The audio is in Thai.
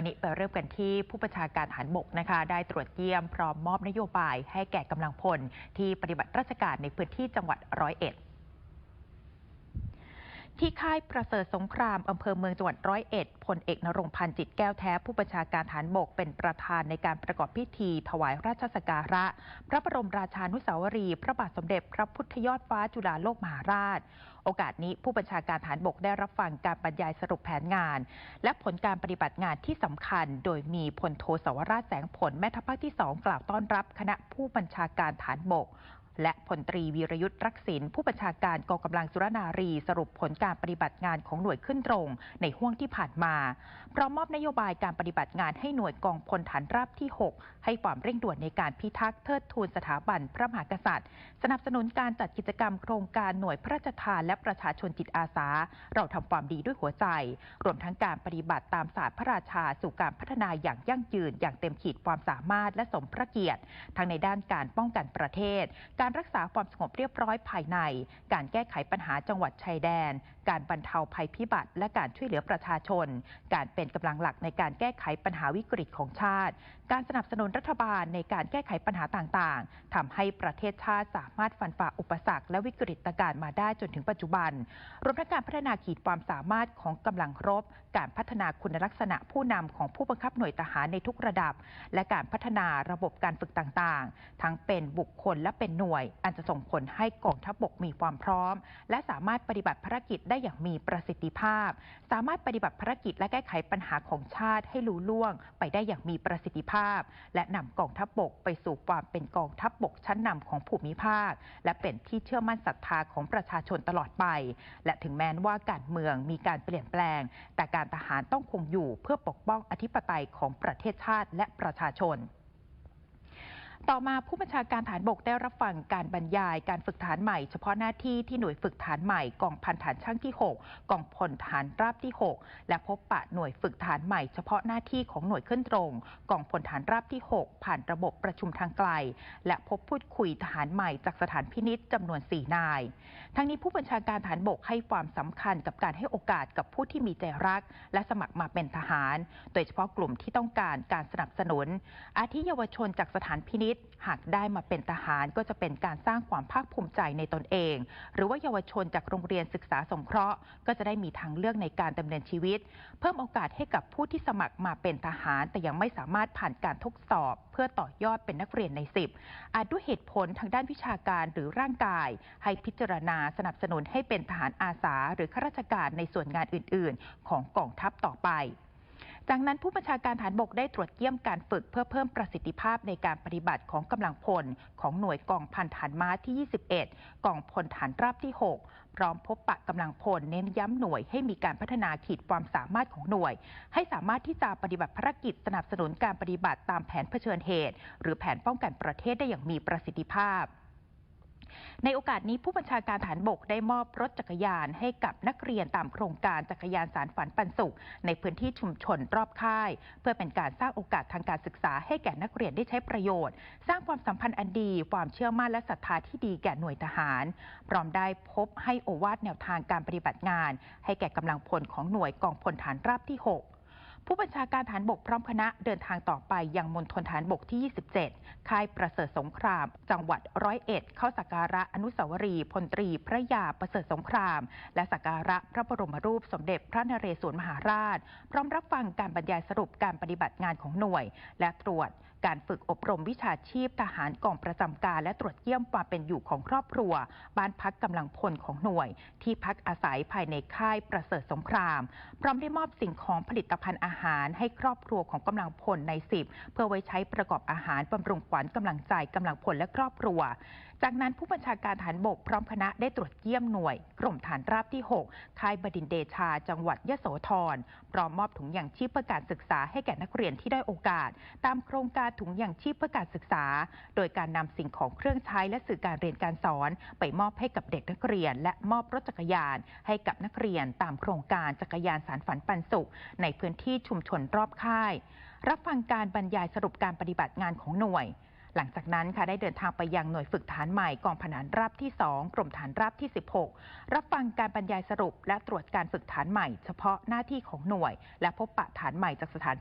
วันนี้ไปเริ่มกันที่ผู้ประชาการฐานบกนะคะ ได้ตรวจเยี่ยมพร้อมมอบนโยบายให้แก่กำลังพล ที่ปฏิบัติราชการในพื้นที่จังหวัดร้อยเอ็ด ที่ค่ายประเสริฐสงครามอำเภอเมืองจังหวัดร้อยเอ็ดพลเอกนรงพันธ์จิตแก้วแท้ ผู้บัญชาการฐานบกเป็นประธานในการประกอบพิธี ถวายราชสักการะ พระบรมราชานุสาวรีย์พระบาทสมเด็จพระพุทธยอดฟ้าจุฬาโลกมหาราช โอกาสนี้ผู้บัญชาการฐานบกได้รับฟังการบรรยายสรุปแผนงาน และผลการปฏิบัติงานที่สำคัญ โดยมีพลโทสวราชแสงผลแม่ทัพภาคที่ 2 กล่าวต้อนรับคณะผู้บัญชาการฐานบก และพลตรีวีรยุทธ์รักษินผู้บัญชาการกองกำลังสุรนารีสรุปผลการปฏิบัติงานของหน่วยขึ้นตรง ในห่วงที่ผ่านมาพร้อมมอบนโยบายการปฏิบัติงานให้หน่วยกองพลฐานราบที่ 6 ให้ความเร่งด่วนในการพิทักษ์เทิดทูนสถาบันพระมหากษัตริย์ สนับสนุนการจัดกิจกรรมโครงการหน่วยพระราชทานและประชาชนจิตอาสา เราทำความดีด้วยหัวใจ รวมทั้งการปฏิบัติตามศาสตร์พระราชาสู่การพัฒนาอย่างยั่งยืน อย่างเต็มขีดความสามารถและสมพระเกียรติ ทั้งในด้านการป้องกันประเทศการการักษาความสงบเรียบร้อยภายใน การแก้ไขปัญหาจังหวัดชายแดน การบรรเทาภัยพิบัติ และการช่วยเหลือประชาชน การเป็นกำลังหลักในการแก้ไขปัญหาวิกฤตของชาติ การสนับสนุนรัฐบาลในการแก้ไขปัญหาต่างๆทำให้ประเทศชาติสามารถฟันฝ่าอุปสรรคและวิกฤตการณ์มาได้จนถึงปัจจุบัน รวมทั้งการพัฒนาขีดความสามารถของกำลังรบ การพัฒนาคุณลักษณะผู้นำของผู้บังคับหน่วยทหารในทุกระดับ และการพัฒนาระบบการฝึกต่างๆ ทั้งเป็นบุคคลและเป็นหน่วยอันจะส่งผลให้กองทัพบกมีความพร้อม และสามารถปฏิบัติภารกิจได้อย่างมีประสิทธิภาพ สามารถปฏิบัติภารกิจและแก้ไขปัญหาของชาติให้ลุล่วง ไปได้อย่างมีประสิทธิภาพ และนำกองทัพบกไปสู่ความเป็นกองทัพบกชั้นนำของภูมิภาค และเป็นที่เชื่อมั่นศรัทธาของประชาชนตลอดไป และถึงแม้ว่าการเมืองมีการเปลี่ยนแปลง แต่การทหารต้องคงอยู่เพื่อปกป้องอธิปไตยของประเทศชาติและประชาชน ต่อมาผู้บัญชาการฐานบกได้รับฟังการบรรยายการฝึกฐานใหม่ เฉพาะหน้าที่ที่หน่วยฝึกฐานใหม่กองพันฐานช่างที่ 6กองพลฐานราบที่ 6 และพบปะหน่วยฝึกฐานใหม่เฉพาะหน้าที่ของหน่วยขึ้นตรงกองพลฐานราบที่ 6 ผ่านระบบประชุมทางไกล และพบพูดคุยทหารใหม่จากสถานพินิษจำนวน 4 นาย ทั้งนี้ผู้บัญชาการฐานบกให้ความสำคัญกับการให้โอกาสกับผู้ที่มีใจรัก และสมัครมาเป็นทหาร โดยเฉพาะกลุ่มที่ต้องการการสนับสนุน อาทิเยาวชนจากสถานพินิษหากได้มาเป็นทหารก็จะเป็นการสร้างความภาคภูมิใจในตนเอง หรือว่าเยาวชนจากโรงเรียนศึกษาสงเคราะห์ ก็จะได้มีทางเลือกในการดำเนินชีวิต เพิ่มโอกาสให้กับผู้ที่สมัครมาเป็นทหาร แต่ยังไม่สามารถผ่านการทดสอบ เพื่อต่อยอดเป็นนักเรียนใน 10 อาจด้วยเหตุผลทางด้านวิชาการหรือร่างกาย ให้พิจารณาสนับสนุนให้เป็นทหารอาสา หรือข้าราชการในส่วนงานอื่น ๆ ของกองทัพต่อไป จากนั้นผู้บัญชาการฐานบกได้ตรวจเยี่ยมการฝึกเพื่อเพิ่มประสิทธิภาพในการปฏิบัติของกำลังพล ของหน่วยกองพันฐานม้าที่ 21 กองพลฐานราบที่ 6 พร้อมพบปะกำลังพลเน้นย้ำหน่วยให้มีการพัฒนาขีดความสามารถของหน่วย ให้สามารถที่จะปฏิบัติภารกิจสนับสนุนการปฏิบัติตามแผนเผชิญเหตุ หรือแผนป้องกันประเทศได้อย่างมีประสิทธิภาพ ในโอกาสนี้ผู้บัญชาการฐานบกได้มอบรถจักรยานให้กับนักเรียนตามโครงการจักรยานสารฝันปันสุข ในพื้นที่ชุมชนรอบค่าย เพื่อเป็นการสร้างโอกาสทางการศึกษาให้แก่นักเรียนได้ใช้ประโยชน์ สร้างความสัมพันธ์อันดี ความเชื่อมั่นและศรัทธาที่ดีแก่หน่วยทหาร พร้อมได้พบให้โอวาทแนวทางการปฏิบัติงาน ให้แก่กำลังพลของหน่วยกองพลฐานราบที่ 6 ผู้บัญชาการฐานบกพร้อมคณะเดินทางต่อไปยังมณฑลฐานบกที่ 27 ค่ายประเสริฐสงคราม จังหวัดร้อยเอ็ด เข้าสักการะอนุสาวรีย์พลตรีพระยาประเสริฐสงคราม และสักการะพระบรมรูปสมเด็จพระนเรศวรมหาราช พร้อมรับฟังการบรรยายสรุปการปฏิบัติงานของหน่วย และตรวจการฝึกอบรมวิชาชีพทหารกองประจำการ และตรวจเยี่ยมความเป็นอยู่ของครอบครัว บ้านพักกำลังพลของหน่วย ที่พักอาศัยภายในค่ายประเสริฐสงคราม พร้อมได้มอบสิ่งของผลิตภัณฑ์อาหารให้ครอบครัวของกำลังพลในสิบเพื่อไว้ใช้ประกอบอาหารบำรุงขวัญกำลังใจกำลังพลและครอบครัว จากนั้นผู้บัญชาการฐานบกพร้อมคณะได้ตรวจเยี่ยมหน่วย กรมฐานราบที่ 6 ค่ายบดินเดชา จังหวัดยะโสธรพร้อมมอบถุงยางชีพเพื่อการศึกษาให้แก่นักเรียนที่ได้โอกาส ตามโครงการถุงยางชีพเพื่อการศึกษา โดยการนำสิ่งของเครื่องใช้และสื่อการเรียนการสอน ไปมอบให้กับเด็กนักเรียน และมอบรถจักรยาน ให้กับนักเรียนตามโครงการจักรยานสารฝันปันสุข ในพื้นที่ชุมชนรอบค่าย รับฟังการบรรยายสรุปการปฏิบัติงานของหน่วย หลังจากนั้นค่ะได้เดินทางไปยังหน่วยฝึกฐานใหม่กองพนานราบที่ 2 กรมฐานราบที่ 16 รับฟังการบรรยายสรุป และตรวจการฝึกฐานใหม่ เฉพาะหน้าที่ของหน่วย และพบปะฐานใหม่จากสถาน